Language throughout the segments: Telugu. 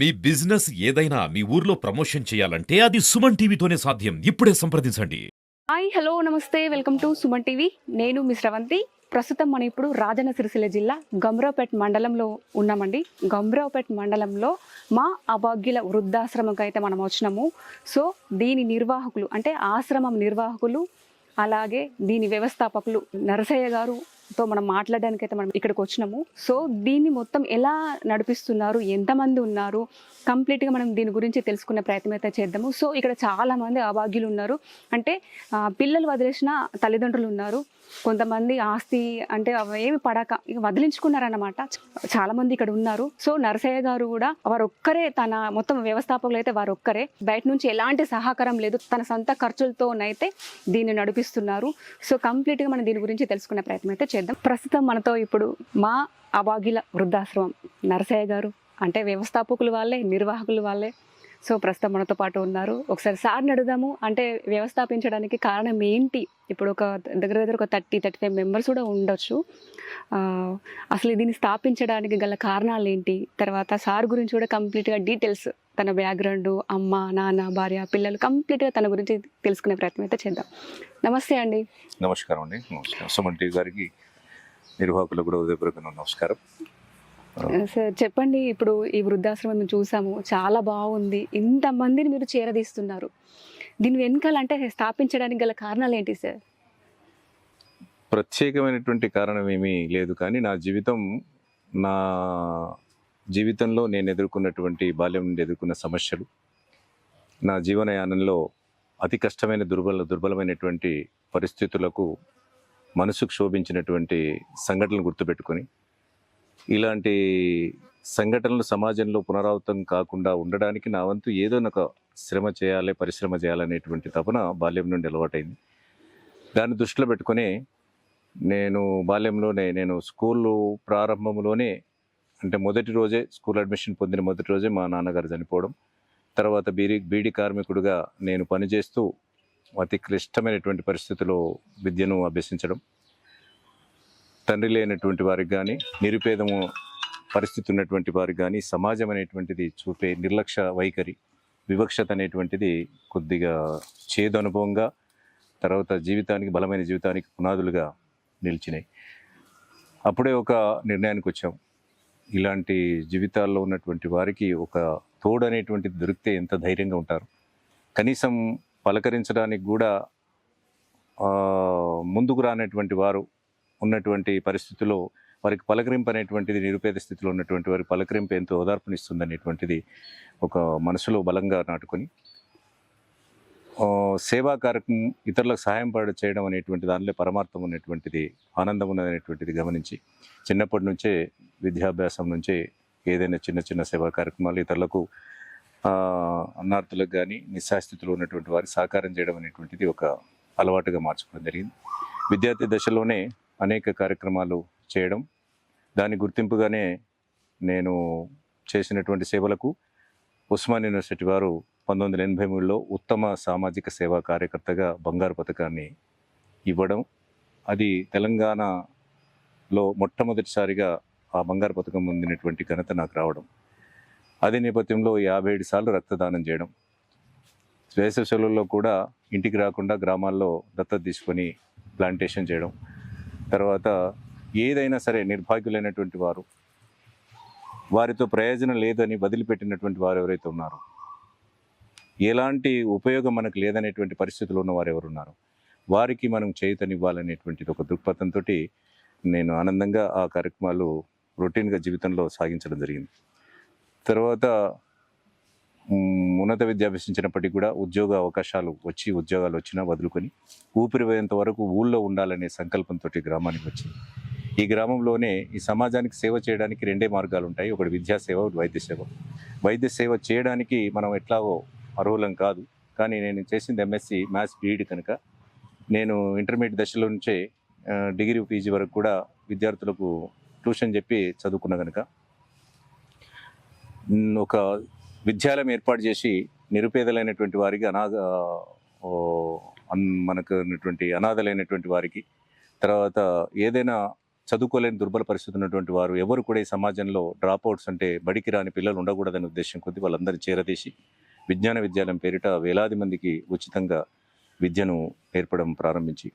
మీ బిజినెస్ ఏదైనా మీ ఊర్లో ప్రమోషన్ చేయాలంటే అది సుమన్ టీవీతోనే సాధ్యం. ఇప్పుడే సంప్రదించండి. హాయ్ హలో నమస్తే. Welcome to Suman TV. నేను మిస్ రవంతి ప్రస్తుతం మనం ఇప్పుడు రాజన్న సిరిసిల్ల జిల్లా గంభరావుపేట మండలంలో ఉన్నామండి. గంభరావుపేట మండలంలో మా అభాగ్యుల వృద్ధాశ్రమంకి అయితే మనం వచ్చినాము. సో దీని నిర్వాహకులు అంటే ఆశ్రమం నిర్వాహకులు అలాగే దీని వ్యవస్థాపకులు నరసయ్య గారు తో మనం మాట్లాడడానికి అయితే మనం ఇక్కడికి వచ్చినాము సో దీన్ని మొత్తం ఎలా నడిపిస్తున్నారు? ఎంతమంది ఉన్నారు? కంప్లీట్గా మనం దీని గురించి తెలుసుకునే ప్రయత్నం అయితే చేద్దాము. సో ఇక్కడ చాలామంది అభాగ్యులు ఉన్నారు అంటే పిల్లలు వదిలేసిన తల్లిదండ్రులు ఉన్నారు కొంతమంది ఆస్తి అంటే ఏమి పడక ఇక వదిలించుకున్నారన్నమాట. చాలా మంది ఇక్కడ ఉన్నారు. సో నరసయ్య గారు కూడా వారు ఒక్కరే తన మొత్తం వ్యవస్థాపకులు అయితే వారు ఒక్కరే బయట నుంచి ఎలాంటి సహకారం లేదు. తన సొంత ఖర్చులతోనైతే దీన్ని నడిపిస్తున్నారు. సో కంప్లీట్గా మనం దీని గురించి తెలుసుకునే ప్రయత్నం అయితే చేద్దాం. ప్రస్తుతం మనతో ఇప్పుడు మా అవాగిల వృద్ధాశ్రమం నరసయ్య గారు. అంటే వ్యవస్థాపకులు వాళ్ళే నిర్వాహకులు వాళ్ళే. సో ప్రస్తుతం మనతో పాటు ఉన్నారు. ఒకసారి సార్ని అడుగుదాము. అంటే వ్యవస్థాపించడానికి కారణం ఏంటి? ఇప్పుడు ఒక దగ్గర దగ్గర ఒక థర్టీ థర్టీ ఫైవ్ మెంబర్స్ కూడా ఉండొచ్చు. అసలు దీన్ని స్థాపించడానికి గల కారణాలు ఏంటి? తర్వాత సార్ గురించి కూడా కంప్లీట్గా డీటెయిల్స్ తన బ్యాక్గ్రౌండ్ అమ్మ నాన్న భార్య పిల్లలు కంప్లీట్గా తన గురించి తెలుసుకునే ప్రయత్నం అయితే చేద్దాం. నమస్తే అండి. నమస్కారం అండి. నమస్కారం. సుమన్ గారికి నిర్వాహకులు కూడా ఉదయపూర్వక నమస్కారం. సార్ చెప్పండి ఇప్పుడు ఈ వృద్ధాశ్రమం చూసాము చాలా బాగుంది ఇంతమందిని మీరు చేరదీస్తున్నారు. దీని వెనకాల అంటే స్థాపించడానికి గల కారణాలు ఏంటి సార్? ప్రత్యేకమైనటువంటి కారణం ఏమీ లేదు కానీ నా జీవితం నా జీవితంలో నేను ఎదుర్కొన్నటువంటి బాల్యం నుండి ఎదుర్కొన్న సమస్యలు నా జీవనయానంలో అతి కష్టమైన దుర్బల దుర్బలమైనటువంటి పరిస్థితులకు మనసుకు శోభించినటువంటి సంఘటనలు గుర్తుపెట్టుకొని ఇలాంటి సంఘటనలు సమాజంలో పునరావృతం కాకుండా ఉండడానికి నా వంతు ఏదో ఒక శ్రమ చేయాలి పరిశ్రమ చేయాలనేటువంటి తపన బాల్యం నుండి అలవాటైంది. దాన్ని దృష్టిలో పెట్టుకొని నేను బాల్యంలోనే నేను స్కూల్ ప్రారంభంలోనే అంటే మొదటి రోజే స్కూల్ అడ్మిషన్ పొందిన మొదటి రోజే మా నాన్నగారు చనిపోవడం. తర్వాత బీడీ బీడి కార్మికుడిగా నేను పనిచేస్తూ అతి క్లిష్టమైనటువంటి పరిస్థితుల్లో విద్యను అభ్యసించడం. తండ్రి లేనటువంటి వారికి కానీ నిరుపేదము పరిస్థితి ఉన్నటువంటి వారికి కానీ సమాజం అనేటువంటిది చూపే నిర్లక్ష్య వైఖరి వివక్షత అనేటువంటిది కొద్దిగా చేదు అనుభవంగా తర్వాత జీవితానికి బలమైన జీవితానికి పునాదులుగా నిలిచినాయి. అప్పుడే ఒక నిర్ణయానికి వచ్చాం. ఇలాంటి జీవితాల్లో ఉన్నటువంటి వారికి ఒక తోడు అనేటువంటిది దొరికితే ఎంత ధైర్యంగా ఉంటారు? కనీసం పలకరించడానికి కూడా ముందుకు రానటువంటి వారు ఉన్నటువంటి పరిస్థితుల్లో వారికి పలకరింపు అనేటువంటిది నిరుపేద స్థితిలో ఉన్నటువంటి వారికి పలకరింపు ఎంతో ఓదార్పునిస్తుంది అనేటువంటిది ఒక మనసులో బలంగా నాటుకొని సేవా కార్యక్రమం ఇతరులకు సహాయం పడ చేయడం అనేటువంటి దానిలో పరమార్థం ఉన్నటువంటిది ఆనందం ఉన్నదనేటువంటిది గమనించి చిన్నప్పటి నుంచే విద్యాభ్యాసం నుంచే ఏదైనా చిన్న చిన్న సేవా కార్యక్రమాలు ఇతరులకు అన్నార్థులకు కానీ నిస్సాస్థితిలో ఉన్నటువంటి వారికి సహకారం చేయడం అనేటువంటిది ఒక అలవాటుగా మార్చుకోవడం జరిగింది. విద్యార్థి దశలోనే అనేక కార్యక్రమాలు చేయడం. దాని గుర్తింపుగానే నేను చేసినటువంటి సేవలకు ఉస్మాన్ యూనివర్సిటీ వారు పంతొమ్మిది వందల ఎనభై మూడులో ఉత్తమ సామాజిక సేవా కార్యకర్తగా బంగారు పథకాన్ని ఇవ్వడం. అది తెలంగాణలో మొట్టమొదటిసారిగా ఆ బంగారు పథకం పొందినటువంటి ఘనత నాకు రావడం. అదే నేపథ్యంలో యాభై ఏడు సార్లు రక్తదానం చేయడం. వేసవి సెలవుల్లో కూడా ఇంటికి రాకుండా గ్రామాల్లో దత్తత తీసుకొని ప్లాంటేషన్ చేయడం. తర్వాత ఏదైనా సరే నిర్భాగ్యులైనటువంటి వారు వారితో ప్రయోజనం లేదని వదిలిపెట్టినటువంటి వారు ఎవరైతే ఉన్నారో ఎలాంటి ఉపయోగం మనకు లేదనేటువంటి పరిస్థితులు ఉన్న వారు ఎవరున్నారు వారికి మనం చేయుతనివ్వాలనేటువంటిది ఒక దృక్పథంతో నేను ఆనందంగా ఆ కార్యక్రమాలు రొటీన్గా జీవితంలో సాగించడం జరిగింది. తర్వాత ఉన్నత విద్య అభ్యసించినప్పటికీ కూడా ఉద్యోగ అవకాశాలు వచ్చి ఉద్యోగాలు వచ్చినా వదులుకొని ఊపిరిపోయేంత వరకు ఊళ్ళో ఉండాలనే సంకల్పంతో గ్రామానికి వచ్చింది. ఈ గ్రామంలోనే ఈ సమాజానికి సేవ చేయడానికి రెండే మార్గాలు ఉంటాయి. ఒకటి విద్యా సేవ ఒకటి వైద్య సేవ వైద్య సేవ చేయడానికి మనం ఎట్లాగో అర్హులం కాదు. కానీ నేను చేసింది ఎంఎస్సి మ్యాథ్స్ బీఈడి కనుక నేను ఇంటర్మీడియట్ దశలో నుంచే డిగ్రీ పీజీ వరకు కూడా విద్యార్థులకు ట్యూషన్ చెప్పి చదువుకున్న కనుక ఒక విద్యాలయం ఏర్పాటు చేసి నిరుపేదలైనటువంటి వారికి అనాథ మనకు ఉన్నటువంటి అనాథలైనటువంటి వారికి తర్వాత ఏదైనా చదువుకోలేని దుర్బల పరిస్థితి ఉన్నటువంటి వారు ఎవరు కూడా ఈ సమాజంలో డ్రాప్అవుట్స్ అంటే బడికి రాని పిల్లలు ఉండకూడదనే ఉద్దేశం కొద్ది వాళ్ళందరూ చేరదీసి విజ్ఞాన విద్యాలయం పేరిట వేలాది మందికి ఉచితంగా విద్యను నేర్పడం ప్రారంభించి.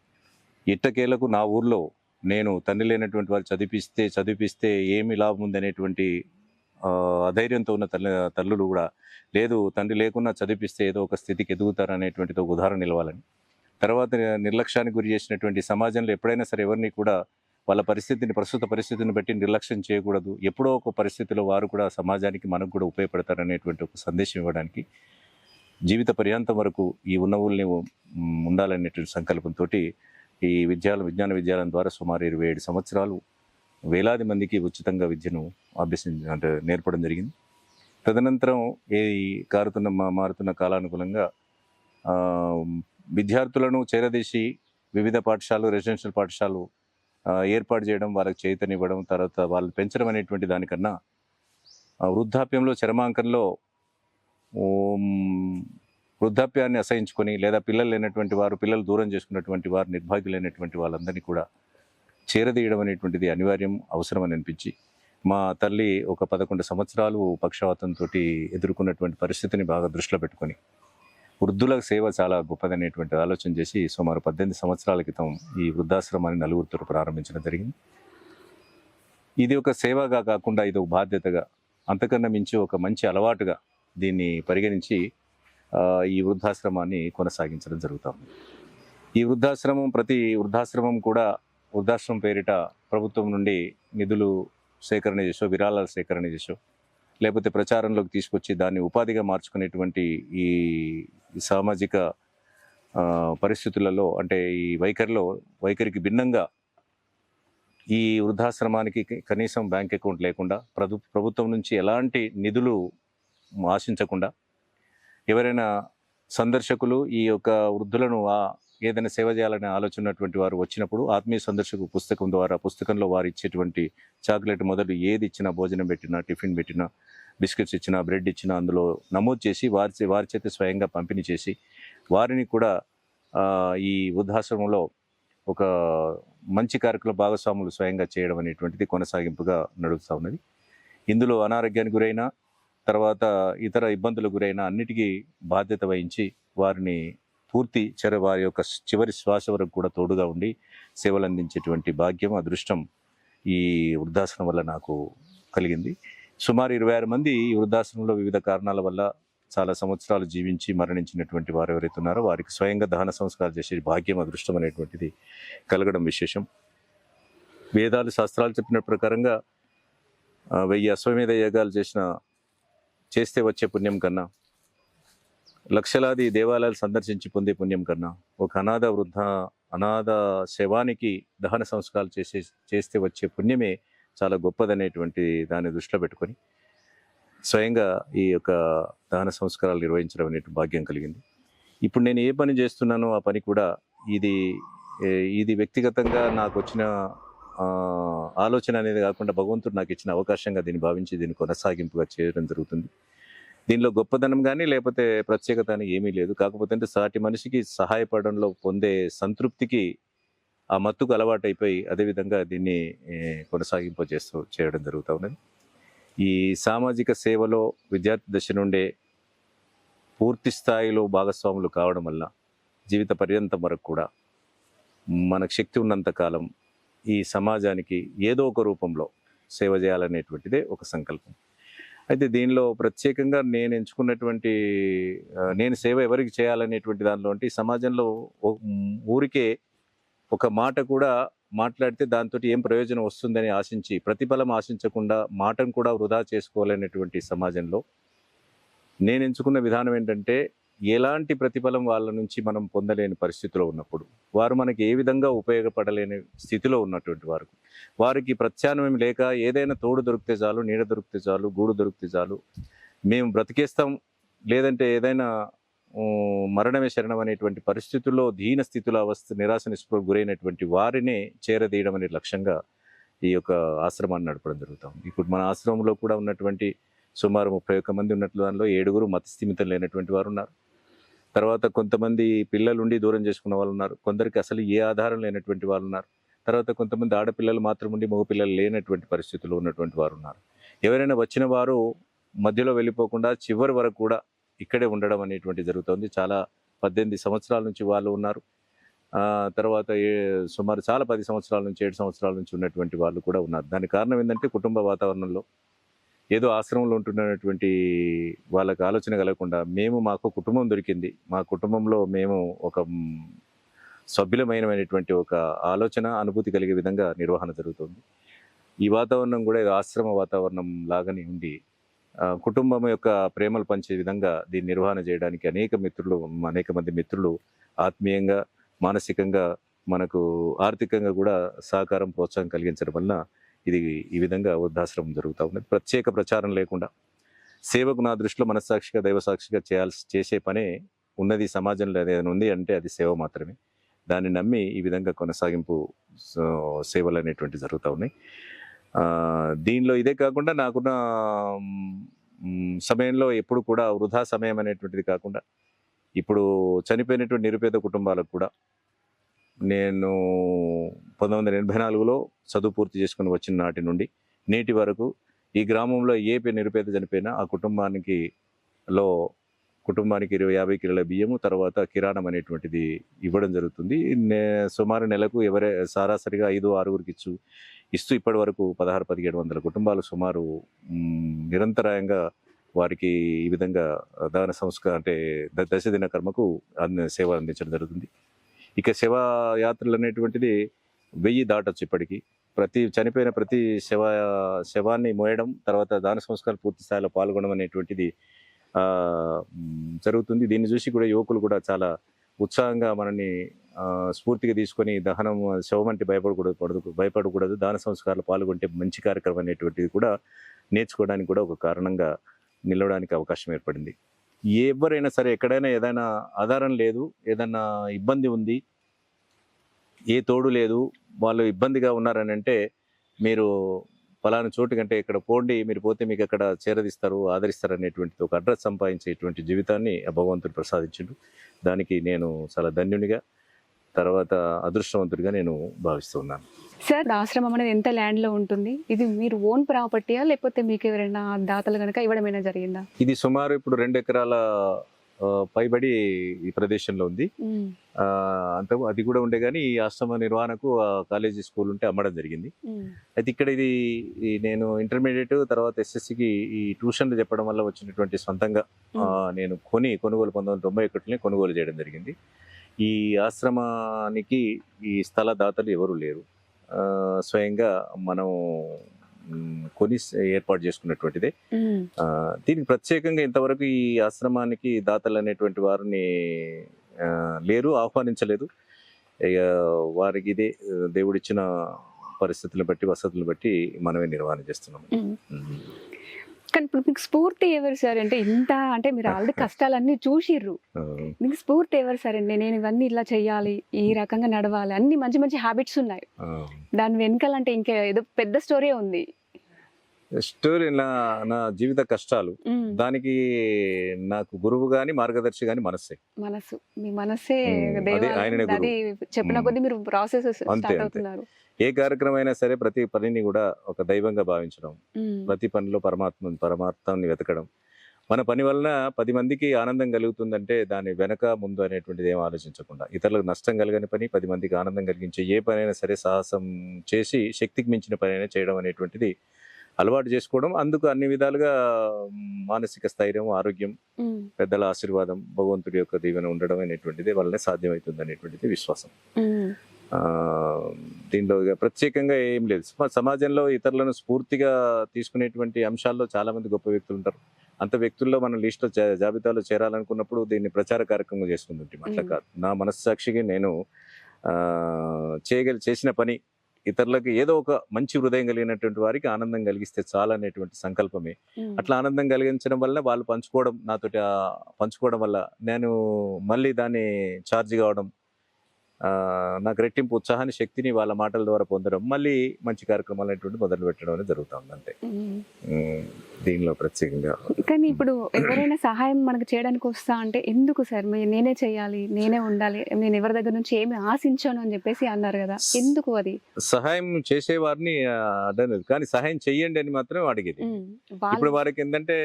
ఇట్టకేలకు నా ఊర్లో నేను తండ్రి లేనటువంటి వారు చదివిస్తే చదివిస్తే ఏమి లాభం ఉందనేటువంటి అనేటువంటి అధైర్యంతో ఉన్న తల్లి తల్లులు కూడా లేదు తండ్రి లేకున్నా చదివిస్తే ఏదో ఒక స్థితికి ఎదుగుతారు అనేటువంటిది ఒక ఉదాహరణ నిలవాలని. తర్వాత నిర్లక్ష్యానికి గురి చేసినటువంటి సమాజంలో ఎప్పుడైనా సరే ఎవరిని కూడా వాళ్ళ పరిస్థితిని ప్రస్తుత పరిస్థితిని బట్టి నిర్లక్ష్యం చేయకూడదు. ఎప్పుడో ఒక పరిస్థితిలో వారు కూడా సమాజానికి మనకు కూడా ఉపయోగపడతారు అనేటువంటి ఒక సందేశం ఇవ్వడానికి జీవిత పర్యాంతం వరకు ఈ ఉన్న ఉండాలనేటువంటి సంకల్పంతో ఈ విద్యాలయం విజ్ఞాన విద్యాలయం ద్వారా సుమారు ఇరవై ఏడు సంవత్సరాలు వేలాది మందికి ఉచితంగా విద్యను అభ్యసించ అంటే నేర్పడం జరిగింది. తదనంతరం ఏ ఈ కారుతున్న మా- మారుతున్న కాలానుగుణంగా విద్యార్థులను చేరదీసి వివిధ పాఠశాలలు రెసిడెన్షియల్ పాఠశాలలు ఏర్పాటు చేయడం వాళ్ళకి చైతన్య ఇవ్వడం తర్వాత వాళ్ళు పెంచడం అనేటువంటి దానికన్నా వృద్ధాప్యంలో చరమాంకంలో వృద్ధాప్యాన్ని అసహించుకొని లేదా పిల్లలు లేనటువంటి వారు పిల్లలు దూరం చేసుకున్నటువంటి వారు నిర్భాగ్యులైనటువంటి వాళ్ళందరినీ కూడా చేరదీయడం అనేటువంటిది అనివార్యం అవసరం అని అనిపించి మా తల్లి ఒక పదకొండు సంవత్సరాలు పక్షవాతంతో ఎదుర్కొన్నటువంటి పరిస్థితిని బాగా దృష్టిలో పెట్టుకొని వృద్ధుల సేవ చాలా గొప్పదనేటువంటి ఆలోచన చేసి సుమారు పద్దెనిమిది సంవత్సరాల క్రితం ఈ వృద్ధాశ్రమాన్ని నలుగురితో ప్రారంభించడం జరిగింది. ఇది ఒక సేవగా కాకుండా ఇది ఒక బాధ్యతగా అంతకన్నా మించి ఒక మంచి అలవాటుగా దీన్ని పరిగణించి ఈ వృద్ధాశ్రమాన్ని కొనసాగించడం జరుగుతాం ఈ వృద్ధాశ్రమం ప్రతి వృద్ధాశ్రమం కూడా వృద్ధాశ్రమం పేరిట ప్రభుత్వం నుండి నిధులు సేకరణ చేసో విరాళాల సేకరణ చేసో లేకపోతే ప్రచారంలోకి తీసుకొచ్చి దాన్ని ఉపాధిగా మార్చుకునేటువంటి ఈ సామాజిక పరిస్థితులలో అంటే ఈ వైఖరిలో వైఖరికి భిన్నంగా ఈ వృద్ధాశ్రమానికి కనీసం బ్యాంక్ అకౌంట్ లేకుండా ప్రభు ప్రభుత్వం నుంచి ఎలాంటి నిధులు ఆశించకుండా ఎవరైనా సందర్శకులు ఈ యొక్క వృద్ధులను ఆ ఏదైనా సేవ చేయాలనే ఆలోచన ఉన్నటువంటి వారు వచ్చినప్పుడు ఆత్మీయ సందర్శకు పుస్తకం ద్వారా పుస్తకంలో వారు ఇచ్చేటువంటి చాక్లెట్ మొదలు ఏది ఇచ్చినా భోజనం పెట్టినా టిఫిన్ పెట్టినా బిస్కెట్స్ ఇచ్చినా బ్రెడ్ ఇచ్చినా అందులో నమోదు చేసి వారి చే- వారి చేత స్వయంగా పంపిణీ చేసి వారిని కూడా ఈ వృద్ధాశ్రమంలో ఒక మంచి కార్యక్రమ భాగస్వాములు స్వయంగా చేయడం అనేటువంటిది కొనసాగింపుగా నడుస్తూ ఉన్నది. ఇందులో అనారోగ్యానికి గురైన తర్వాత ఇతర ఇబ్బందులకు గురైన అన్నిటికీ బాధ్యత వహించి వారిని పూర్తి చెర వారి యొక్క చివరి శ్వాస వరకు కూడా తోడుగా ఉండి సేవలు అందించేటువంటి భాగ్యం అదృష్టం ఈ వృద్ధాశ్రమం వల్ల నాకు కలిగింది. సుమారు ఇరవై ఆరు మంది ఈ వృద్ధాశ్రమంలో వివిధ కారణాల వల్ల చాలా సంవత్సరాలు జీవించి మరణించినటువంటి వారు ఎవరైతే ఉన్నారో వారికి స్వయంగా దహన సంస్కారం చేసే భాగ్యం అదృష్టం అనేటువంటిది కలగడం విశేషం. వేదాలు శాస్త్రాలు చెప్పిన ప్రకారంగా వెయ్యి అశ్వమేధ యాగాలు చేసిన చేస్తే వచ్చే పుణ్యం కన్నా లక్షలాది దేవాలయాలు సందర్శించి పొందే పుణ్యం కన్నా ఒక అనాథ వృద్ధ అనాథ శవానికి దహన సంస్కారాలు చేసే చేస్తే వచ్చే పుణ్యమే చాలా గొప్పదనేటువంటి దాన్ని దృష్టిలో పెట్టుకొని స్వయంగా ఈ యొక్క దహన సంస్కారాలు నిర్వహించడం అనే భాగ్యం కలిగింది. ఇప్పుడు నేను ఏ పని చేస్తున్నానో ఆ పని కూడా ఇది ఇది వ్యక్తిగతంగా నాకు వచ్చిన ఆలోచన అనేది కాకుండా భగవంతుడు నాకు ఇచ్చిన అవకాశంగా దీన్ని భావించి దీన్ని కొనసాగింపుగా చేయడం జరుగుతుంది. దీనిలో గొప్పదనం కానీ లేకపోతే ప్రత్యేకత అని ఏమీ లేదు. కాకపోతే అంటే సాటి మనిషికి సహాయపడడంలో పొందే సంతృప్తికి ఆ మత్తుకు అలవాటైపోయి అదేవిధంగా దీన్ని కొనసాగింపజేస్తూ చేయడం జరుగుతూ ఉన్నది. ఈ సామాజిక సేవలో విద్యార్థి దశ నుండే పూర్తి స్థాయిలో భాగస్వాములు కావడం వల్ల జీవిత పర్యంతం వరకు కూడా మనకు శక్తి ఉన్నంత కాలం ఈ సమాజానికి ఏదో ఒక రూపంలో సేవ చేయాలనేటువంటిదే ఒక సంకల్పం. అయితే దీనిలో ప్రత్యేకంగా నేను ఎంచుకున్నటువంటి నేను సేవ ఎవరికి చేయాలనేటువంటి దానిలో అంటే సమాజంలో ఊరికే ఒక మాట కూడా మాట్లాడితే దాంతో ఏం ప్రయోజనం వస్తుందని ఆశించి ప్రతిఫలం ఆశించకుండా మాటను కూడా వృధా చేసుకోవాలనేటువంటి సమాజంలో నేను ఎంచుకున్న విధానం ఏంటంటే ఎలాంటి ప్రతిఫలం వాళ్ళ నుంచి మనం పొందలేని పరిస్థితిలో ఉన్నప్పుడు వారు మనకి ఏ విధంగా ఉపయోగపడలేని స్థితిలో ఉన్నటువంటి వారు వారికి ప్రత్యామ్నాయం లేక ఏదైనా తోడు దొరికితే చాలు నీడ దొరికితే చాలు గూడు దొరికితే చాలు మేము బ్రతికేస్తాం లేదంటే ఏదైనా మరణమే శరణం అనేటువంటి పరిస్థితుల్లో దీన స్థితిలో అవస్థ నిరాశ నిస్పృహకు గురైనటువంటి వారినే చేరదీయడం అనే లక్ష్యంగా ఈ యొక్క ఆశ్రమాన్ని నడపడం జరుగుతాం ఇప్పుడు మన ఆశ్రమంలో కూడా ఉన్నటువంటి సుమారు ముప్పై ఒక్క మంది ఉన్నట్లు దానిలో ఏడుగురు మతస్థిమితం లేనటువంటి వారు ఉన్నారు. తర్వాత కొంతమంది పిల్లలుండి దూరం చేసుకున్న వాళ్ళు ఉన్నారు కొందరికి అసలు ఏ ఆధారం లేనటువంటి వాళ్ళు ఉన్నారు తర్వాత కొంతమంది ఆడపిల్లలు మాత్రం ఉండి మగపిల్లలు లేనటువంటి పరిస్థితుల్లో ఉన్నటువంటి వారు ఉన్నారు ఎవరైనా వచ్చిన వారు మధ్యలో వెళ్ళిపోకుండా చివరి వరకు కూడా ఇక్కడే ఉండడం అనేటువంటి జరుగుతుంది. చాలా పద్దెనిమిది సంవత్సరాల నుంచి వాళ్ళు ఉన్నారు. తర్వాత ఏ సుమారు చాలా పది సంవత్సరాల నుంచి ఏడు సంవత్సరాల నుంచి ఉన్నటువంటి వాళ్ళు కూడా ఉన్నారు. దాని కారణం ఏంటంటే కుటుంబ వాతావరణంలో ఏదో ఆశ్రమంలో ఉంటున్నటువంటి వాళ్ళకి ఆలోచన కలగకుండా మేము మాకు కుటుంబం దొరికింది. మా కుటుంబంలో మేము ఒక సభ్యులమైనటువంటి ఒక ఆలోచన అనుభూతి కలిగే విధంగా నిర్వహణ జరుగుతుంది. ఈ వాతావరణం కూడా ఏదో ఆశ్రమ వాతావరణం లాగానే ఉండి కుటుంబం యొక్క ప్రేమలు పంచే విధంగా దీన్ని నిర్వహణ చేయడానికి అనేక మిత్రులు అనేక మంది మిత్రులు ఆత్మీయంగా మానసికంగా మనకు ఆర్థికంగా కూడా సహకారం ప్రోత్సాహం కలిగించడం వలన ఇది ఈ విధంగా వృద్ధాశ్రమం జరుగుతూ ఉన్నది. ప్రత్యేక ప్రచారం లేకుండా సేవకు నా దృష్టిలో మనస్సాక్షిగా దైవసాక్షిగా చేయాల్సి చేసే పనే ఉన్నది సమాజంలో ఏదైనా ఉంది అంటే అది సేవ మాత్రమే. దాన్ని నమ్మి ఈ విధంగా కొనసాగింపు సేవలు అనేటువంటి జరుగుతూ ఉన్నాయి. దీనిలో ఇదే కాకుండా నాకున్న సమయంలో ఎప్పుడు కూడా వృధా సమయం అనేటువంటిది కాకుండా ఇప్పుడు చనిపోయినటువంటి నిరుపేద కుటుంబాలకు కూడా నేను పంతొమ్మిది వందల ఎనభై నాలుగులో చదువు పూర్తి చేసుకుని వచ్చిన నాటి నుండి నేటి వరకు ఈ గ్రామంలో ఏ పే- నిరుపేద చనిపోయినా ఆ కుటుంబానికి లో కుటుంబానికి ఇరవై యాభై కిలోల బియ్యము తర్వాత కిరాణం అనేటువంటిది ఇవ్వడం జరుగుతుంది. నే సుమారు నెలకు ఎవరే సరాసరిగా ఐదు ఆరుగురికి ఇచ్చు ఇస్తూ ఇప్పటి వరకు పదహారు పదిహేడు వందల కుటుంబాలు సుమారు నిరంతరాయంగా వారికి ఈ విధంగా దాన సంస్కారం అంటే ద- దశదిన కర్మకు అంద సేవ అందించడం జరుగుతుంది. ఇక శవ యాత్రలు అనేటువంటిది వెయ్యి దాటొచ్చు ఇప్పటికీ. ప్రతి చనిపోయిన ప్రతి శవ శవాన్ని మోయడం తర్వాత దాన సంస్కారం పూర్తి స్థాయిలో పాల్గొనడం అనేటువంటిది జరుగుతుంది. దీన్ని చూసి కూడా యువకులు కూడా చాలా ఉత్సాహంగా మనల్ని స్ఫూర్తిగా తీసుకొని దహనం శవం అంటే భయపడకూడదు భయపడకూడదు. దాన సంస్కారాలు పాల్గొంటే మంచి కార్యక్రమం అనేటువంటిది కూడా నేర్చుకోవడానికి కూడా ఒక కారణంగా నిలవడానికి అవకాశం ఏర్పడింది. ఎవరైనా సరే ఎక్కడైనా ఏదైనా ఆధారం లేదు ఏదైనా ఇబ్బంది ఉంది ఏ తోడు లేదు వాళ్ళు ఇబ్బందిగా ఉన్నారని అంటే మీరు ఫలానా చోటు కంటే ఇక్కడ పోండి మీరు పోతే మీకు అక్కడ చేరదిస్తారు ఆదరిస్తారు అనేటువంటి ఒక అడ్రస్ సంపాదించేటువంటి జీవితాన్ని ఆ భగవంతుడు ప్రసాదించిండు. దానికి నేను చాలా ధన్యునిగా తర్వాత అదృష్టవంతుడిగా నేను భావిస్తున్నాను. సార్ ఆశ్రమం అనేది ఎంత ల్యాండ్లో ఉంటుంది? ఇది మీరు ఓన్ ప్రాపర్టీయా? లేకపోతే మీకు ఎవరైనా దాతలు కనుక ఇవ్వడమైనా జరిగిందా? ఇది సుమారు ఇప్పుడు రెండు ఎకరాల పైబడి ఈ ప్రదేశంలో ఉంది. అంత అది కూడా ఉండే కానీ ఈ ఆశ్రమ నిర్వహణకు ఆ కాలేజీ స్కూల్ ఉంటే అమ్మడం జరిగింది. అయితే ఇక్కడ ఇది నేను ఇంటర్మీడియట్ తర్వాత ఎస్ఎస్సికి ఈ ట్యూషన్లు చెప్పడం వల్ల వచ్చినటువంటి సొంతంగా నేను కొని కొనుగోలు పంతొమ్మిది వందల తొంభై ఒకటిని కొనుగోలు చేయడం జరిగింది. ఈ ఆశ్రమానికి ఈ స్థల దాతలు ఎవరు లేరు. స్వయంగా మనం కొని ఏర్పాటు చేసుకున్నటువంటిదే. దీనికి ప్రత్యేకంగా ఇంతవరకు ఈ ఆశ్రమానికి దాతలు అనేటువంటి వారిని లేరు ఆహ్వానించలేదు. ఇక వారికి ఇదే దేవుడిచ్చిన పరిస్థితులను బట్టి వసతులను బట్టి మనమే నిర్వహణ చేస్తున్నాం. ఉమ్. కానీ ఇప్పుడు మీకు స్ఫూర్తి ఎవరు సార్ అంటే ఇంత అంటే మీరు ఆల్రెడీ కష్టాలన్నీ చూసిర్రు మీకు స్ఫూర్తి ఎవరు సార్ అండి నేను ఇవన్నీ ఇలా చేయాలి ఈ రకంగా నడవాలి అన్ని మంచి మంచి హ్యాబిట్స్ ఉన్నాయి. దాని వెనకాలంటే ఇంకా ఏదో పెద్ద స్టోరీ ఉంది స్టోరీ నా నా జీవిత కష్టాలు దానికి నాకు గురువు గాని మార్గదర్శి గాని మనస్సే మనసు మీ మనసే ఉమ్, అదే దేవాలయం. ఆయననే గురువు. అది చెప్పిన. కొద్దీ మీరు ప్రాసెస్ స్టార్ట్. అవుతున్నారు ఏ కార్యక్రమం అయినా సరే ప్రతి పనిని కూడా ఒక దైవంగా భావించడం ప్రతి పనిలో పరమాత్మ పరమార్థాన్ని వెతకడం. మన పని వలన పది మందికి ఆనందం కలుగుతుందంటే దాని వెనక ముందు అనేటువంటిది ఏం ఆలోచించకుండా. ఇతరులకు నష్టం కలగని పని పది మందికి ఆనందం కలిగించే ఏ పనైనా సరే సాహసం చేసి శక్తికి మించిన పనైనా చేయడం అనేటువంటిది అలవాటు చేసుకోవడం. అందుకు అన్ని విధాలుగా మానసిక స్థైర్యం ఆరోగ్యం పెద్దల ఆశీర్వాదం భగవంతుడి యొక్క దీవెన ఉండడం అనేటువంటిది వల్లనే సాధ్యమవుతుంది అనేటువంటిది విశ్వాసం. దీనిలో ప్రత్యేకంగా ఏం లేదు. సమ- సమాజంలో ఇతరులను స్ఫూర్తిగా తీసుకునేటువంటి అంశాల్లో చాలా మంది గొప్ప వ్యక్తులు ఉంటారు. అంత వ్యక్తుల్లో మన లిస్టులో జాబితాలో చేరాలనుకున్నప్పుడు దీన్ని ప్రచార కార్యక్రమం చేసుకుంటుంటాం అట్లా. కాదు. నా మనస్సాక్షికి నేను చేయగలి చేసిన పని ఇతరులకు ఏదో ఒక మంచి హృదయం కలిగినటువంటి వారికి ఆనందం కలిగిస్తే చాలా అనేటువంటి సంకల్పమే. అట్లా ఆనందం కలిగించడం వల్ల వాళ్ళు పంచుకోవడం నాతోటి పంచుకోవడం వల్ల నేను మళ్ళీ దాన్ని ఛార్జ్ కావడం నాకు రెట్టింపు ఉత్సాహాన్ని శక్తిని వాళ్ళ మాటల ద్వారా పొందడం మళ్ళీ మంచి కార్యక్రమాలు అనేటువంటి మొదలు పెట్టడం అనేది జరుగుతుంది అంతే. దీనిలో ప్రత్యేకంగా. కానీ ఇప్పుడు ఎవరైనా సహాయం మనకు చేయడానికి వస్తా అంటే ఎందుకు సార్? నేనే చేయాలి నేనే ఉండాలి నేను ఎవరి దగ్గర నుంచి ఏమి ఆశించాను అని చెప్పేసి అన్నారు కదా. ఎందుకు అది? సహాయం చేసేవారిని ఆ, అడగలేదు కానీ సహాయం చెయ్యండి అని మాత్రం అడిగేది. ఇప్పుడు వారికి ఏంటంటే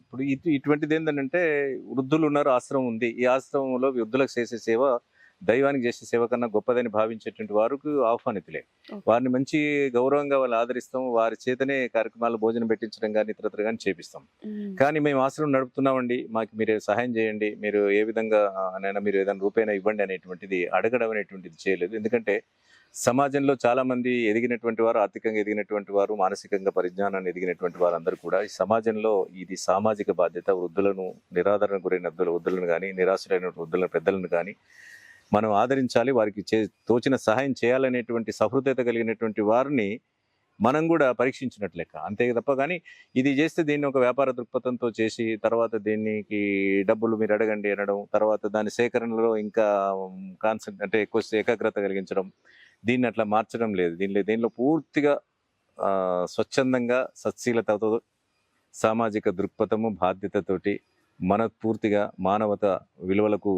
ఇప్పుడు ఇటు ఇటువంటిది ఏంటంటే వృద్ధులు ఉన్నారు ఆశ్రమం ఉంది. ఈ ఆశ్రమంలో వృద్ధులకు చేసే సేవ దైవానికి చేసే సేవ కన్నా గొప్పదని భావించేటువంటి వారికి ఆహ్వానితులే. వారిని మంచి గౌరవంగా వాళ్ళు ఆదరిస్తాం వారి చేతనే కార్యక్రమాలు భోజనం పెట్టించడం కానీ ఇతరత్ర కానీ చేపిస్తాం. కానీ మేము ఆశ్రమం నడుపుతున్నామండి. మాకు మీరు సహాయం చేయండి. మీరు ఏ విధంగా నైనా మీరు ఏదైనా రూపైనా ఇవ్వండి అనేటువంటిది అడగడం అనేటువంటిది చేయలేదు. ఎందుకంటే సమాజంలో చాలా మంది ఎదిగినటువంటి వారు ఆర్థికంగా ఎదిగినటువంటి వారు మానసికంగా పరిజ్ఞానాన్ని ఎదిగినటువంటి వారందరూ కూడా ఈ సమాజంలో ఇది సామాజిక బాధ్యత వృద్ధులను నిరాదరణ గురైన వృద్ధుల వృద్ధులను కానీ నిరాశలైన వృద్ధులను పెద్దలను కానీ మనం ఆదరించాలి వారికి చే తోచిన సహాయం చేయాలనేటువంటి సహృదయత కలిగినటువంటి వారిని మనం కూడా పరీక్షించినట్టు లెక్క అంతే తప్ప కానీ ఇది చేస్తే దీన్ని ఒక వ్యాపార దృక్పథంతో చేసి తర్వాత దీనికి డబ్బులు మీరు అడగండి అనడం తర్వాత దాని సేకరణలో ఇంకా కాన్సన్ అంటే ఎక్కువ ఏకాగ్రత కలిగించడం దీన్ని అట్లా మార్చడం లేదు. దీనిలో దీనిలో పూర్తిగా స్వచ్ఛందంగా సత్శీలతతో సామాజిక దృక్పథము బాధ్యతతోటి మనస్ఫూర్తిగా మానవత విలువలకు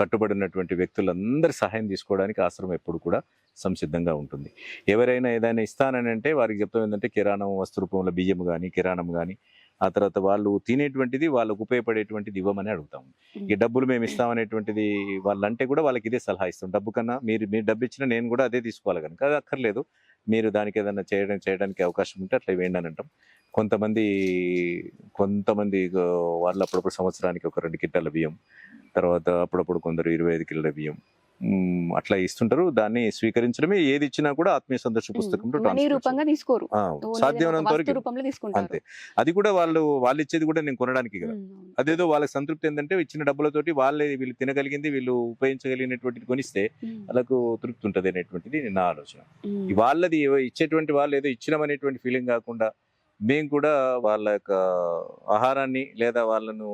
కట్టుబడినటువంటి వ్యక్తులందరి సహాయం తీసుకోవడానికి ఆశ్రమం ఎప్పుడు కూడా సంసిద్ధంగా ఉంటుంది. ఎవరైనా ఏదైనా ఇస్తానని అంటే వారికి చెప్తాం ఏంటంటే కిరాణం వస్తు రూపంలో బియ్యం కానీ కిరాణం కానీ ఆ తర్వాత వాళ్ళు తినేటువంటిది వాళ్ళకు ఉపయోగపడేటువంటిది ఇవ్వమని అడుగుతాం. ఈ డబ్బులు మేము ఇస్తామనేటువంటిది వాళ్ళంటే కూడా వాళ్ళకి ఇదే సలహా ఇస్తాం. డబ్బు కన్నా మీరు మీరు డబ్బు ఇచ్చినా నేను కూడా అదే తీసుకోవాలి కనుక అది అక్కర్లేదు. మీరు దానికి ఏదైనా చేయడం చేయడానికి అవకాశం ఉంటే అట్లా వేయండి అని అంటాం. కొంతమంది కొంతమంది వాళ్ళు అప్పుడప్పుడు సంవత్సరానికి ఒక రెండు కిట్టాల బియ్యం తర్వాత అప్పుడప్పుడు కొందరు ఇరవై ఐదు కిలోల బియ్యం. అట్లా ఇస్తుంటారు. దాన్ని స్వీకరించడమే ఏది ఇచ్చినా కూడా ఆత్మీయ సందర్శ రూపంగా తీసుకోరు. సాధ్యమైనంత వరకు. అంతే. అది కూడా వాళ్ళు వాళ్ళు ఇచ్చేది కూడా నేను కొనడానికి కదా. అదేదో వాళ్ళకి సంతృప్తి ఏంటంటే ఇచ్చిన డబ్బులతోటి వాళ్ళే వీళ్ళు తినగలిగింది వీళ్ళు ఉపయోగించగలిగినటువంటిది కొనిస్తే వాళ్ళకు తృప్తి ఉంటుంది అనేటువంటిది నా ఆలోచన. వాళ్ళది ఇచ్చేటువంటి వాళ్ళు ఏదో ఇచ్చినామనేటువంటి ఫీలింగ్ కాకుండా మేము కూడా వాళ్ళ యొక్క ఆహారాన్ని లేదా వాళ్ళను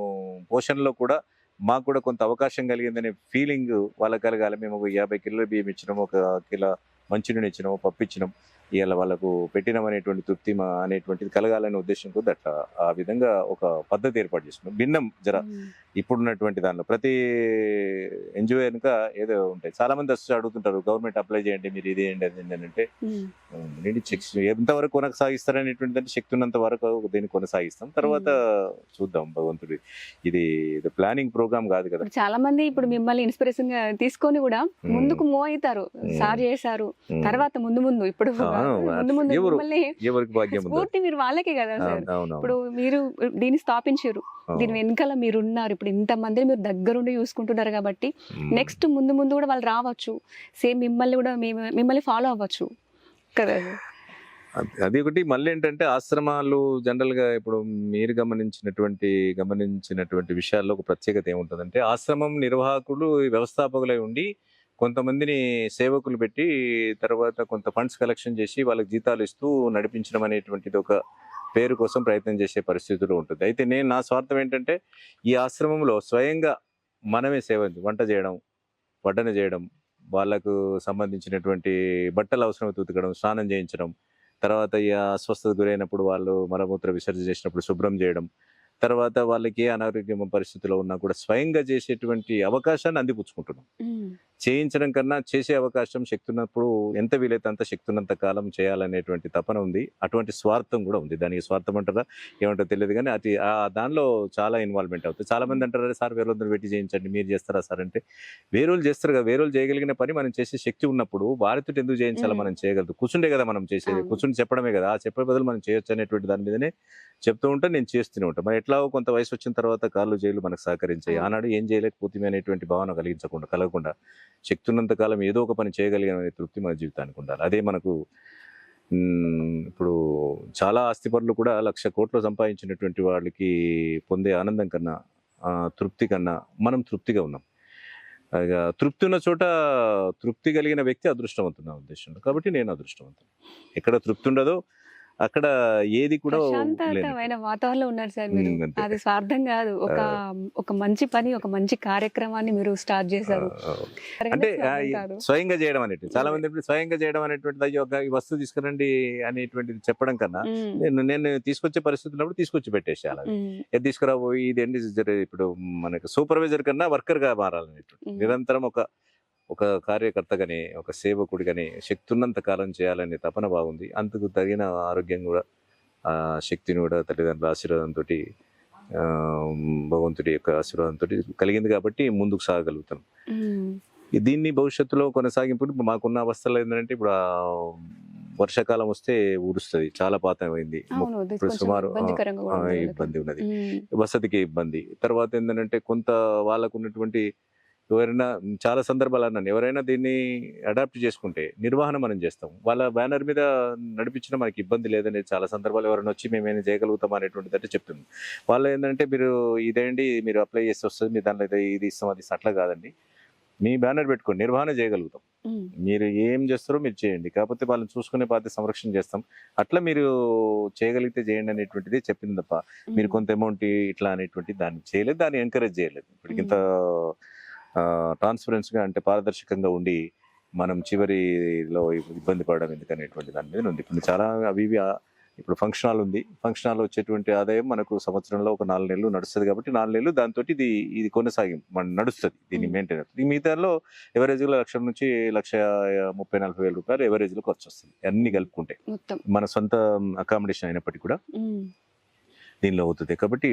పోషణలో కూడా మాకు కూడా కొంత అవకాశం కలిగిందనే ఫీలింగ్ వాళ్ళకి కలగాలి. మేము ఒక యాభై కిలోల బియ్యం ఇచ్చినాము ఒక కిలో మంచినీళ్ళు ఇచ్చినాము పప్పు ఇచ్చినాము. ఇవాళ వాళ్ళకు పెట్టినాం అనేటువంటి తృప్తి మా అనేటువంటిది కలగాలనే ఉద్దేశం కొద్ది అట్లా ఆ విధంగా ఒక పద్ధతి ఏర్పాటు చేసుకున్నాం. భిన్నం జర ఇప్పుడున్నటువంటి దానిలో ప్రతి ఎన్జిఓ వెనుక ఏదో ఉంటాయి. చాలా మంది వచ్చి అడుగుతుంటారు గవర్నమెంట్ అప్లై చేయండి మీరు ఇది చేయండి అది అని అంటే నేను చెక్ ఎంతవరకు కొనసాగిస్తారనేటువంటి అంటే శక్తి ఉన్నంత వరకు దీన్ని కొనసాగిస్తాం. తర్వాత చూద్దాం భగవంతుడి. ఇది ప్లానింగ్ ప్రోగ్రామ్ కాదు కదా. చాలా మంది ఇప్పుడు మిమ్మల్ని ఇన్స్పిరేషన్గా తీసుకొని కూడా. ముందుకు మూవ్ అవుతారు. సార్ చేశారు. తర్వాత ముందు ముందు ఇప్పుడు ముందు ముందు ఎవరికి భాగ్యం స్ఫూర్తి మీరు వాళ్ళకే కదా సార్. ఇప్పుడు మీరు దీన్ని స్థాపించారు. దీని వెనకాల మీరు ఉన్నారు ఇప్పుడు ఇంత మందిని మీరు దగ్గరుండి చూసుకుంటున్నారు కాబట్టి నెక్స్ట్ ముందు ముందు కూడా వాళ్ళు రావచ్చు. సేమ్ మిమ్మల్ని కూడా మేము- మిమ్మల్ని ఫాలో అవ్వచ్చు కదా. అది- అది ఒకటి. మళ్ళీ ఏంటంటే ఆశ్రమాలు జనరల్గా ఇప్పుడు మీరు గమనించినటువంటి గమనించినటువంటి విషయాల్లో ఒక ప్రత్యేకత ఏముంటుందంటే ఆశ్రమం నిర్వాహకులు వ్యవస్థాపకులై ఉండి కొంతమందిని సేవకులు పెట్టి తర్వాత కొంత ఫండ్స్ కలెక్షన్ చేసి వాళ్ళకి జీతాలు ఇస్తూ నడిపించడం అనేటువంటిది ఒక పేరు కోసం ప్రయత్నం చేసే పరిస్థితులు ఉంటుంది. అయితే నేను నా స్వార్థం ఏంటంటే ఈ ఆశ్రమంలో స్వయంగా మనమే సేవ వంట చేయడం వడ్డన చేయడం వాళ్ళకు సంబంధించినటువంటి బట్టలు అవసరం ఉతకడం స్నానం చేయించడం తర్వాత ఈ అస్వస్థత గురైనప్పుడు వాళ్ళు మలమూత్ర విసర్జన చేసినప్పుడు శుభ్రం చేయడం తర్వాత వాళ్ళకి ఏ అనారోగ్యం పరిస్థితిలో ఉన్నా కూడా స్వయంగా చేసేటువంటి అవకాశాన్ని అందిపుచ్చుకుంటున్నాం. చేయించడం కన్నా చేసే అవకాశం శక్తి ఉన్నప్పుడు ఎంత వీలైతే అంత శక్తి ఉన్నంత కాలం చేయాలనేటువంటి తపన ఉంది. అటువంటి స్వార్థం కూడా ఉంది. దానికి స్వార్థం అంటారా? ఏమంటారో తెలియదు కానీ అది ఆ దానిలో చాలా ఇన్వాల్వ్మెంట్ అవుతుంది. చాలా మంది అంటారు "అరే సార్ వేరే వాళ్ళని పెట్టి చేయించండి మీరు చేస్తారా సార్? అంటే వేరే వాళ్ళు చేస్తారు కదా. వేరే వాళ్ళు చేయగలిగిన పని మనం చేసే శక్తి ఉన్నప్పుడు వారితో ఎందుకు చేయించాలో. మనం చేయగలదు. కూర్చుండే కదా మనం చేసేది. కూర్చుని చెప్పడమే కదా. ఆ చెప్పే బదులు మనం చేయొచ్చు అనేటువంటి దాని మీదనే చెప్తూ ఉంటే నేను చేస్తూనే ఉంటాను మరి ఎట్లాగో కొంత వయసు వచ్చిన తర్వాత కాళ్ళు జైలు మనకు సహకరించాయి. ఆనాడు ఏం చేయలేకపోతే అనేటువంటి భావన కలిగించకుండా కలగకుండా శక్తి ఉన్నంతకాలం ఏదో ఒక పని చేయగలిగిన తృప్తి మన జీవితానికి ఉండాలి. అదే మనకు ఇప్పుడు చాలా ఆస్తిపరులు కూడా లక్ష కోట్లు సంపాదించినటువంటి వాళ్ళకి పొందే ఆనందం కన్నా తృప్తి కన్నా మనం తృప్తిగా ఉన్నాం. తృప్తి ఉన్న చోట తృప్తి కలిగిన వ్యక్తి అదృష్టవంతుడు నా ఉద్దేశంలో. కాబట్టి నేను అదృష్టవంతుడు. ఎక్కడ తృప్తి ఉండదో అక్కడ ఏది కూడా. ప్రశాంతమైన వాతావరణంలో ఉన్నారు సార్ మీరు. అది స్వార్థం కాదు ఒక ఒక మంచి పని ఒక మంచి కార్యక్రమాన్ని మీరు స్టార్ట్ చేశారు అంటే. స్వయంగా చేయడం అనేటువంటి చాలా మంది ఇప్పుడు స్వయంగా చేయడం అనేటువంటిది అయ్యో ఒక వస్తువు తీసుకురండి అనేటువంటిది చెప్పడం కన్నా నేను నేను తీసుకొచ్చే పరిస్థితి ఉన్నప్పుడు తీసుకొచ్చి పెట్టేసేయాలి అది. తీసుకురాబోయి ఇది ఏంటి ఇప్పుడు మనకి సూపర్వైజర్ కన్నా వర్కర్గా మారాలనేటువంటి. నిరంతరం ఒక ఒక కార్యకర్తగానే ఒక సేవకుడిగానే శక్తి ఉన్నంత కాలం చేయాలనే తపన బాగుంది. అందుకు తగిన ఆరోగ్యం కూడా ఆ శక్తిని కూడా తల్లిదండ్రుల ఆశీర్వాదంతో భగవంతుడి యొక్క ఆశీర్వాదంతో కలిగింది కాబట్టి ముందుకు ఈ దీన్ని భవిష్యత్తులో కొనసాగింపు మాకున్న అవస్థలు ఏంటంటే ఇప్పుడు వర్షాకాలం వస్తే ఊరుస్తుంది చాలా పాతమైంది. ఇప్పుడు సుమారు. ఇబ్బంది ఉన్నది. వసతికి ఇబ్బంది. తర్వాత ఏంటంటే కొంత వాళ్ళకు ఉన్నటువంటి ఎవరైనా చాలా సందర్భాలు అన్నాను. ఎవరైనా దీన్ని అడాప్ట్ చేసుకుంటే నిర్వహణ మనం చేస్తాం. వాళ్ళ బ్యానర్ మీద నడిపించిన మనకి ఇబ్బంది లేదనేది చాలా సందర్భాలు ఎవరైనా వచ్చి మేము ఏమైనా చేయగలుగుతాం అనేటువంటిది అంటే చెప్తుంది. వాళ్ళు ఏంటంటే మీరు ఇదేంటి మీరు అప్లై చేసి వస్తుంది మీ దాంట్లో ఇది- ఇది ఇస్తాం అది అట్లా కాదండి. మీ బ్యానర్ పెట్టుకోండి నిర్వహణ చేయగలుగుతాం. మీరు ఏం చేస్తారో మీరు చేయండి. కాకపోతే వాళ్ళని చూసుకునే బాధ్యత సంరక్షణ చేస్తాం. అట్లా మీరు చేయగలిగితే చేయండి అనేటువంటిది చెప్పింది తప్ప మీరు కొంత అమౌంట్ ఇట్లా అనేటువంటి దాన్ని చేయలేదు దాన్ని ఎంకరేజ్ చేయలేదు. ఇప్పుడు ఇంత ట్రాన్స్పరెన్స్గా అంటే పారదర్శకంగా ఉండి మనం చివరిలో ఇబ్బంది పడడం ఎందుకనేటువంటి దాని మీద ఉంది. ఇప్పుడు చాలా అవి ఇవి ఇప్పుడు ఫంక్షన్ హాల్ ఉంది. ఫంక్షన్ హాల్ వచ్చేటువంటి ఆదాయం మనకు సంవత్సరంలో ఒక నాలుగు నెలలు నడుస్తుంది కాబట్టి నాలుగు నెలలు దాంతో ఇది ఇది కొనసాగి మన నడుస్తుంది దీన్ని. మెయింటైన్ ఈ మిగతాలో ఎవరేజ్లో లక్ష నుంచి లక్ష ముప్పై నలభై వేల రూపాయలు ఎవరేజ్లో ఖర్చు వస్తుంది. అన్ని కలుపుకుంటే. మన సొంత అకామిడేషన్ అయినప్పటికీ కూడా దీనిలో అవుతుంది. కాబట్టి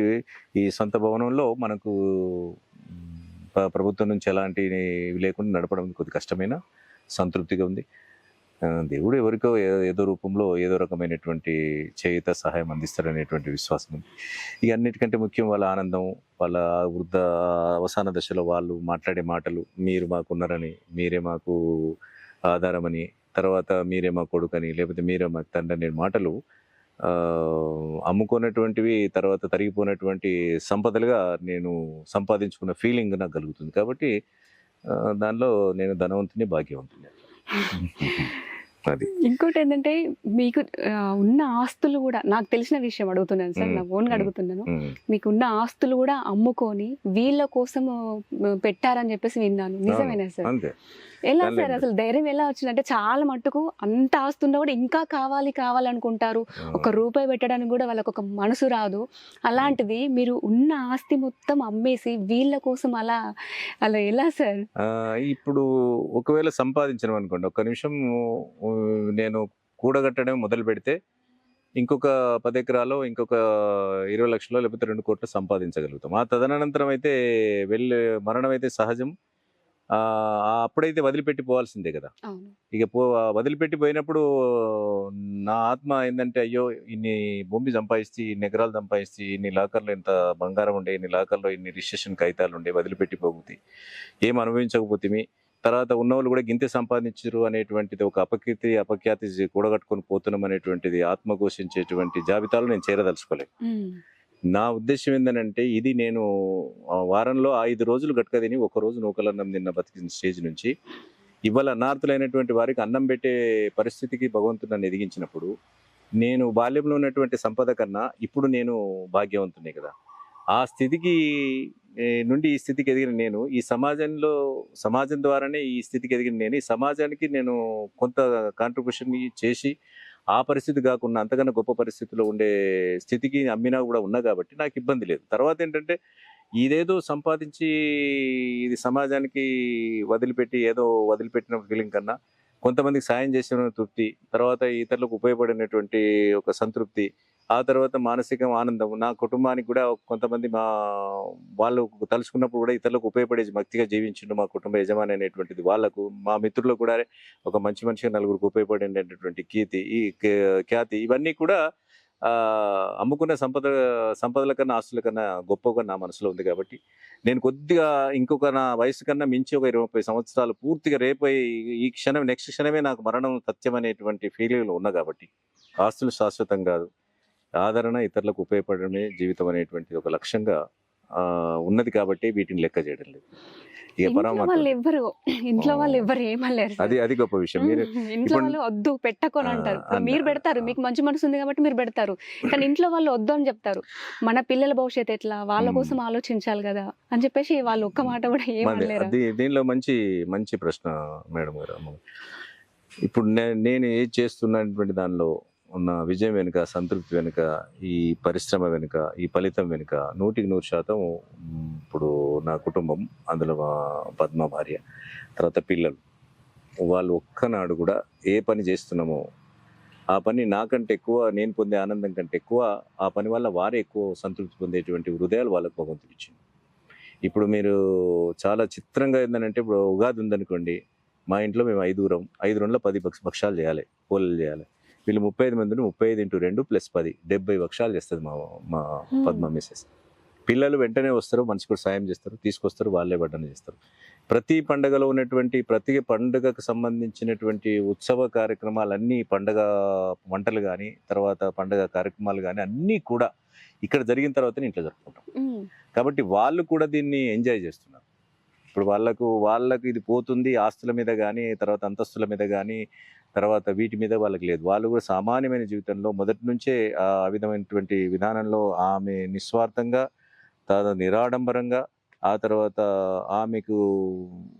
ఈ సొంత భవనంలో మనకు ప్రభుత్వం నుంచి ఎలాంటి లేకుండా నడపడం కొద్ది కష్టమైన సంతృప్తిగా ఉంది. దేవుడు ఎవరికో ఏదో రూపంలో ఏదో రకమైనటువంటి చేయుత సహాయం అందిస్తారనేటువంటి విశ్వాసం ఉంది. ఇక అన్నిటికంటే ముఖ్యం వాళ్ళ ఆనందం వాళ్ళ వృద్ధ అవసాన దశలో వాళ్ళు మాట్లాడే మాటలు మీరు మాకున్నారని మీరే మాకు ఆధారమని తర్వాత మీరే మా కొడుకని లేకపోతే మీరే మా తండ్రి అనే మాటలు అమ్ముకున్నటువంటివి తర్వాత తరిగిపోయినటువంటి సంపదలుగా నేను సంపాదించుకున్న ఫీలింగ్ నాకు కలుగుతుంది. కాబట్టి దానిలో నేను ధనవంతుని భాగ్యవంతుని. అది. ఇంకోటి ఏంటంటే మీకు ఉన్న ఆస్తులు కూడా నాకు తెలిసిన విషయం అడుగుతున్నాను సార్ నా ఓన్ ఉమ్. అడుగుతున్నాను. మీకు ఉన్న ఆస్తులు కూడా అమ్ముకొని వీళ్ళ కోసం పెట్టారని చెప్పేసి విన్నాను. నిజమేనా సార్? అంతే. ఎలా సార్ అసలు ధైర్యం ఎలా వచ్చిందంటే చాలా మట్టుకు అంత ఆస్తున్నా కూడా ఇంకా కావాలి కావాలనుకుంటారు. ఒక రూపాయి పెట్టడానికి కూడా వాళ్ళకి ఒక మనసు రాదు. అలాంటిది మీరు ఉన్న ఆస్తి మొత్తం అమ్మేసి వీళ్ళ కోసం అలా అలా ఎలా సార్? ఆ, ఇప్పుడు ఒకవేళ సంపాదించడం అనుకోండి ఒక్క నిమిషం నేను కూడగట్టడం మొదలు పెడితే ఇంకొక పది ఎకరాలు ఇంకొక ఇరవై లక్షలు లేకపోతే రెండు కోట్లు సంపాదించగలుగుతాం. ఆ తదనంతరం అయితే వెళ్ళి మరణం అయితే సహజం. అప్పుడైతే వదిలిపెట్టి పోవాల్సిందే కదా. ఇక పో వదిలిపెట్టి పోయినప్పుడు నా ఆత్మ ఏంటంటే అయ్యో ఇన్ని భూమి సంపాదిస్తే ఇన్ని ఎకరాలు సంపాదిస్తే ఇన్ని లాకర్లో ఇంత బంగారం ఉండే ఇన్ని లాకర్లో ఇన్ని రిజిస్ట్రేషన్ కాగితాలు ఉండే వదిలిపెట్టి పోగుతాయి ఏం అనుభవించకపోతే తర్వాత ఉన్నవాళ్ళు కూడా గింతే సంపాదించరు అనేటువంటిది ఒక అపకీర్తి అపఖ్యాతి కూడగట్టుకొని పోతున్నాం అనేటువంటిది ఆత్మ ఘోషించేటువంటి జాబితాలో నేను చేరదలుచుకోలేదు. నా ఉద్దేశం ఏంటంటే ఇది నేను వారంలో ఐదు రోజులు గట్క తిని ఒక రోజు నూకలన్నం నిన్న బతికిన స్టేజ్ నుంచి ఇవాళ అనార్థులైనటువంటి వారికి అన్నం పెట్టే పరిస్థితికి భగవంతుడు నన్ను ఎదిగించినప్పుడు నేను బాల్యంలో ఉన్నటువంటి సంపద కన్నా ఇప్పుడు నేను భాగ్యవంతునే కదా. ఆ స్థితికి నుండి ఈ స్థితికి ఎదిగిన నేను ఈ సమాజంలో సమాజం ద్వారానే ఈ స్థితికి ఎదిగిన నేను ఈ సమాజానికి నేను కొంత కాంట్రిబ్యూషన్ చేసి ఆ పరిస్థితి కాకుండా అంతకన్నా గొప్ప పరిస్థితిలో ఉండే స్థితికి అమ్మినా కూడా ఉన్నా కాబట్టి నాకు ఇబ్బంది లేదు. తర్వాత ఏంటంటే ఇదేదో సంపాదించి ఇది సమాజానికి వదిలిపెట్టి ఏదో వదిలిపెట్టిన ఫీలింగ్ కన్నా కొంతమందికి సాయం చేసిన తృప్తి తర్వాత ఇతరులకు ఉపయోగపడినటువంటి ఒక సంతృప్తి ఆ తర్వాత మానసిక ఆనందం. నా కుటుంబానికి కూడా కొంతమంది మా వాళ్ళు తలుచుకున్నప్పుడు కూడా ఇతరులకు ఉపయోగపడే భక్తిగా జీవించిండు మా కుటుంబ యజమాని అనేటువంటిది. వాళ్ళకు మా మిత్రులకు కూడా ఒక మంచి మనిషిగా నలుగురికి ఉపయోగపడేటటువంటి కీర్తి ఈ ఖ్యాతి ఇవన్నీ కూడా అమ్ముకున్న సంపద సంపదల కన్నా ఆస్తుల కన్నా గొప్పగా నా మనసులో ఉంది కాబట్టి నేను కొద్దిగా ఇంకొక నా వయసు కన్నా మించి ఒక ఇరవై సంవత్సరాలు పూర్తిగా రేపై ఈ క్షణం నెక్స్ట్ క్షణమే నాకు మరణం సత్యం అనేటువంటి ఫీలింగ్లో ఉన్నా కాబట్టి ఆస్తులు శాశ్వతం కాదు. ఆదరణ ఇతరులకు ఉపయోగపడమే జీవితం అనేటువంటి ఒక లక్ష్యంగా ఉన్నది కాబట్టి వీటిని లెక్క చేయడం లేదు. వాళ్ళు ఎవ్వరు ఇంట్లో. వాళ్ళు ఎవ్వరు ఏమనలేరు సార్. అది అది గొప్ప విషయం మీరు ఇంట్లో వాళ్ళు వద్దు పెట్టకొని అంటారు మీరు పెడతారు మీకు మంచి మనసు ఉంది కాబట్టి మీరు పెడతారు కానీ ఇంట్లో వాళ్ళు వద్దు అని చెప్తారు మన పిల్లల భవిష్యత్తు ఎట్లా వాళ్ళ. కోసం ఆలోచించాలి కదా అని చెప్పేసి వాళ్ళు ఒక్క మాట కూడా అది దీనిలో మంచి మంచి ప్రశ్న మేడం గారు. ఇప్పుడు నేను ఏది చేస్తున్నటువంటి దానిలో ఉన్న విజయం వెనుక సంతృప్తి వెనుక ఈ పరిశ్రమ వెనుక ఈ ఫలితం వెనుక నూటికి నూరు శాతం ఇప్పుడు నా కుటుంబం అందులో మా పద్మ భార్య తర్వాత పిల్లలు. వాళ్ళు ఒక్కనాడు కూడా ఏ పని చేస్తున్నామో ఆ పని నాకంటే ఎక్కువ నేను పొందే ఆనందం కంటే ఎక్కువ ఆ పని వల్ల వారే ఎక్కువ సంతృప్తి పొందేటువంటి హృదయాలు వాళ్ళకు భగవంతుడు ఇచ్చింది ఇప్పుడు మీరు చాలా చిత్రంగా ఏంటంటే ఇప్పుడు ఉగాది ఉందనుకోండి మా ఇంట్లో మేము ఐదుగురం ఐదు రెండులో పది భక్ష భక్షాలు చేయాలి పూలలు చేయాలి. వీళ్ళు ముప్పై ఐదు మందిని ముప్పై ఐదు ఇంటూ రెండు ప్లస్ పది డెబ్బై భక్షాలు చేస్తుంది మా మా. పద్మ మిస్సెస్. పిల్లలు వెంటనే వస్తారు మనిషి కూడా సాయం చేస్తారు తీసుకొస్తారు వాళ్ళే వడ్డన చేస్తారు. ప్రతి పండగలో ఉన్నటువంటి ప్రతి పండుగకు సంబంధించినటువంటి ఉత్సవ కార్యక్రమాలన్నీ పండగ వంటలు కానీ తర్వాత పండగ కార్యక్రమాలు కానీ అన్నీ కూడా ఇక్కడ జరిగిన తర్వాతనే ఇంట్లో జరుపుకుంటాం. కాబట్టి వాళ్ళు కూడా దీన్ని ఎంజాయ్ చేస్తున్నారు. ఇప్పుడు వాళ్ళకు వాళ్ళకు ఇది పోతుంది ఆస్తుల మీద కానీ తర్వాత అంతస్తుల మీద కానీ తర్వాత వీటి మీద వాళ్ళకి లేదు. వాళ్ళు కూడా సామాన్యమైన జీవితంలో మొదటి నుంచే ఆ విధమైనటువంటి విధానంలో ఆమె నిస్వార్థంగా తన నిరాడంబరంగా ఆ తర్వాత ఆమెకు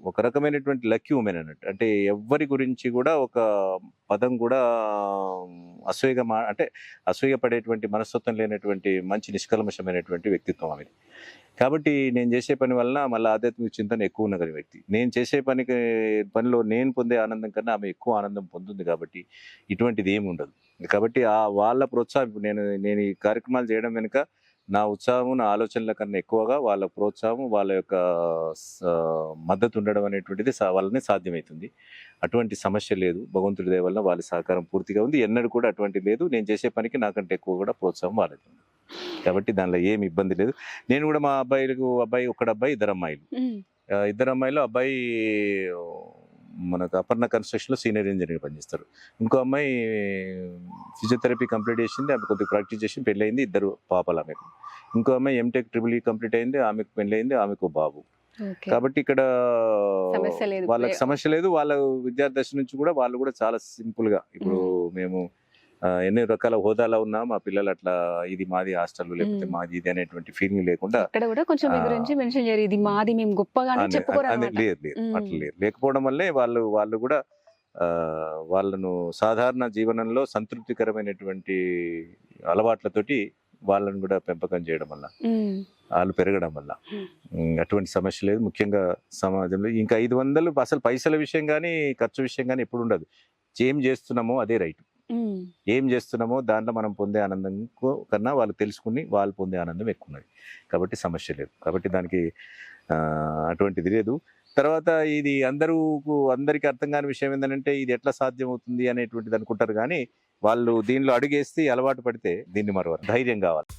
ఒక రకమైనటువంటి లక్కీ ఉమెన్ అన్నట్టు. అంటే ఎవ్వరి గురించి కూడా ఒక పదం కూడా అసూయగా మా అంటే అసూయపడేటువంటి మనస్తత్వం లేనటువంటి మంచి నిష్కల్మషమైనటువంటి వ్యక్తిత్వం ఆమెది. కాబట్టి నేను చేసే పని వలన మళ్ళీ ఆధ్యాత్మిక చింతన ఎక్కువ ఉన్న వ్యక్తి. నేను చేసే పనికి పనిలో నేను పొందే ఆనందం కన్నా ఆమె ఎక్కువ ఆనందం పొందుంది కాబట్టి ఇటువంటిది ఏమి ఉండదు. కాబట్టి ఆ వాళ్ళ ప్రోత్సాహం నేను నేను ఈ కార్యక్రమాలు చేయడం వెనుక నా ఉత్సాహం నా ఆలోచనల కన్నా ఎక్కువగా వాళ్ళ ప్రోత్సాహం వాళ్ళ యొక్క మద్దతు ఉండడం అనేటువంటిది సా- వాళ్ళని సాధ్యమవుతుంది అటువంటి సమస్య లేదు. భగవంతుడి దయ వల్ల వాళ్ళ సహకారం పూర్తిగా ఉంది. ఎన్నడూ కూడా అటువంటి లేదు. నేను చేసే పనికి నాకంటే ఎక్కువ కూడా ప్రోత్సాహం వాళ్ళది ఉంది. కాబట్టి దానిలో ఏమి ఇబ్బంది లేదు. నేను కూడా మా అబ్బాయిలకు అబ్బాయి ఒకడు అబ్బాయి ఇద్దరు అమ్మాయిలు. ఇద్దరు అమ్మాయిలు అబ్బాయి మనకు అపర్ణ కన్స్ట్రక్షన్లో సీనియర్ ఇంజనీర్ పనిచేస్తారు. ఇంకో అమ్మాయి ఫిజియోథెరపీ కంప్లీట్ చేసింది ఆమె కొద్దిగా ప్రాక్టీస్ చేసి పెళ్ళయింది ఇద్దరు పాపలు ఆమెకు. ఇంకో అమ్మాయి ఎంటెక్ ట్రిపుల్ ఈ కంప్లీట్ అయింది ఆమెకు పెళ్ళయింది ఆమెకు బాబు. కాబట్టి ఇక్కడ. వాళ్ళకి సమస్య లేదు వాళ్ళ విద్యార్థి దశ నుంచి కూడా వాళ్ళు కూడా చాలా సింపుల్గా ఇప్పుడు మేము ఎన్ని రకాల హోదాలో ఉన్నా మా పిల్లలు అట్లా ఇది మాది హాస్టల్ లేకపోతే. మాది ఇది అనేటువంటి ఫీలింగ్ లేకుండా ఇక్కడ కూడా కొంచెం మీ ఆ. గురించి మెన్షన్ చేయరు. ఇది మాది మేము గొప్పగానే అనే- చెప్పుకోరు అనే- అనమాట లేదు లేదు మ్మ్. అట్లా లేదు. లేకపోవడం వల్లే వాళ్ళు వాళ్ళు కూడా వాళ్ళను సాధారణ జీవనంలో సంతృప్తికరమైనటువంటి అలవాట్లతోటి వాళ్ళని కూడా పెంపకం చేయడం వల్ల వాళ్ళు పెరగడం వల్ల. అటువంటి సమస్య లేదు. ముఖ్యంగా సమాజంలో ఇంకా ఐదు వందలు అసలు పైసల విషయం కానీ ఖర్చు విషయం కానీ ఎప్పుడు ఉండదు. ఏం చేస్తున్నామో అదే రైట్. ఏం చేస్తున్నామో దాంట్లో మనం పొందే ఆనందం కన్నా వాళ్ళు తెలుసుకుని వాళ్ళు పొందే ఆనందం ఎక్కువ ఉన్నది కాబట్టి సమస్య లేదు. కాబట్టి దానికి అటువంటిది లేదు. తర్వాత ఇది అందరూ అందరికీ అర్థం కాని విషయం ఏంటంటే ఇది ఎట్లా సాధ్యం అవుతుంది అనేటువంటిది అనుకుంటారు కానీ వాళ్ళు దీనిలో అడుగేస్తే అలవాటు పడితే దీన్ని మరో ధైర్యం కావాలి.